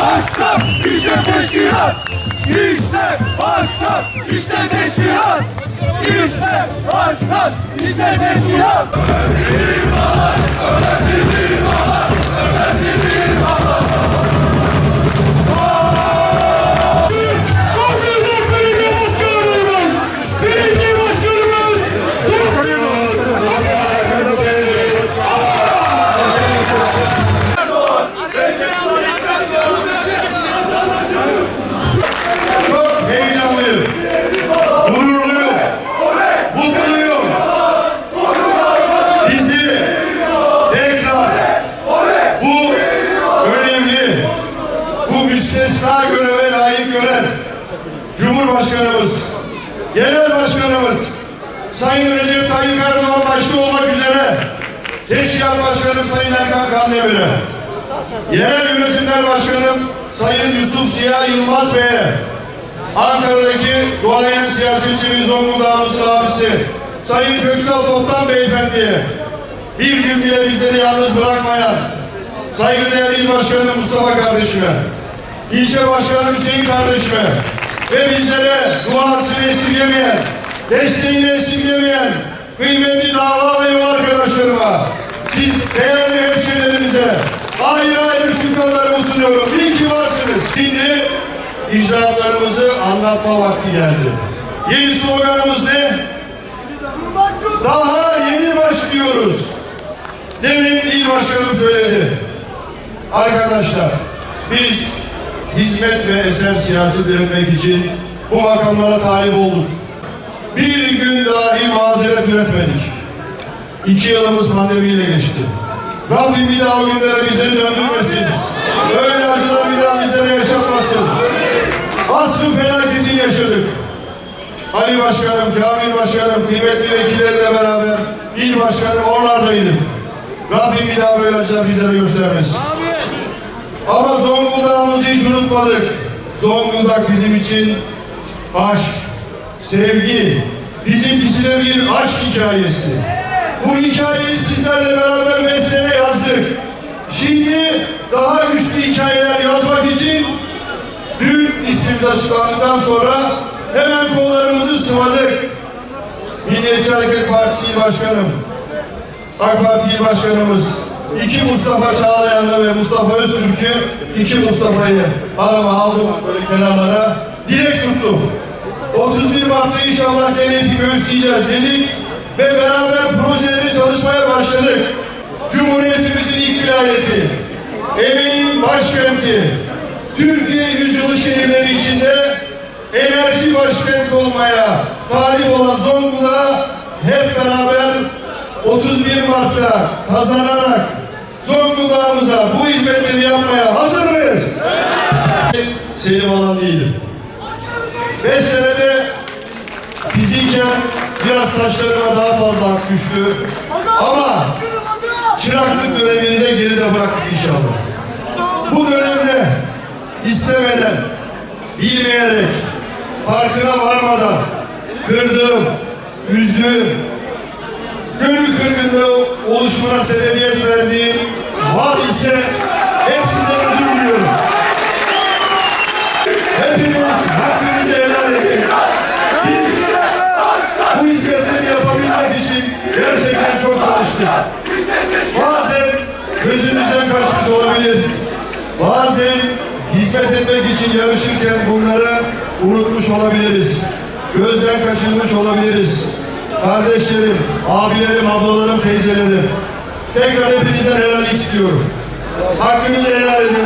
başkan, işte teşkilat. İşte başkan, işte teşkilat. İşte başkan, işte teşkilat. Ölelim var, ölelim var. Heyecanlıyım. Gururluyum. Mutluyum. Bizi tekrar bu önemli, bu müstesna göreve layık gören Cumhurbaşkanımız, Genel Başkanımız, Sayın Recep Tayyip Erdoğan başta olmak üzere Teşkilat Başkanım Sayın Erkan Kandemir'e, Yerel Yönetimler Başkanım Sayın Yusuf Ziya Yılmaz Bey'e, Ankara'daki duayen siyasetçimiz Zonguldak'ımızın abisi Sayın Köksal Toptan Beyefendi'ye, bir gün bile bizleri yalnız bırakmayan saygıdeğer il başkanı Mustafa kardeşime, ilçe başkanı Hüseyin kardeşime ve bizlere duasını esirgemeyen, desteğini esirgemeyen kıymetli dava ve yol arkadaşlarıma, siz değerli hemşehrilerimize ayrı ayrı şükranlarımı sunuyorum. İyi ki varsınız. Şimdi icraatlarımızı anlatma vakti geldi. Yeni sloganımız ne? Daha yeni başlıyoruz. Demin il başkanı söyledi. Arkadaşlar biz hizmet ve eser siyaset üretmek için bu makamlara talip olduk. Bir gün dahi mazeret üretmedik. İki yılımız pandemiyle geçti. Rabbim bir daha o günlere bizleri döndürmesin. Öyle acılar bir daha bizlere yaşatmasın. Asrın felaketini yaşadık. Ali Başkanım, Kamil Başkanım, kıymetli vekillerle beraber il başkanım oralardaydı. Rabbim bir daha böyle acılar bizlere göstermesin. Ama Zonguldak'ımızı hiç unutmadık. Zonguldak bizim için aşk, sevgi, bizimkisi de bir aşk hikayesi. Bu hikayeyi sizlerle beraber sene yazdık. Şimdi daha güçlü hikayeler yazmak için dün ismimiz açıklandıktan sonra hemen kollarımızı sıvadık. Milliyetçi Hareket Partisi İl Başkanım, AK Parti Başkanımız, iki Mustafa Çağlayan'ı ve Mustafa Öztürk'ü, iki Mustafa'yı arama aldım böyle kenarlara, direkt tuttum. 31 Mart'ta inşallah devleti göğüsleyeceğiz dedik ve beraber projeleri çalışmaya başladık. Cumhuriyetimizin ilk vilayeti, emeğin başkenti, Türkiye yüzyılı şehirleri içinde enerji başkenti olmaya talip olan Zonguldak'ı hep beraber 31 Mart'ta kazanarak Zonguldak'ımıza bu hizmetleri yapmaya hazır mıyız? Selim alan değilim. Beş senede fiziken biraz saçlarıma daha fazla ak düştü. Ama çıraklık görevini de geride bıraktık inşallah. Bu dönemde istemeden, bilmeyerek, farkına varmadan kırdığım, için yarışırken bunları unutmuş olabiliriz. Gözden kaçırmış olabiliriz. Kardeşlerim, abilerim, ablalarım, teyzelerim. Tekrar hepinizden helal istiyorum. Hakkınızı helal edin.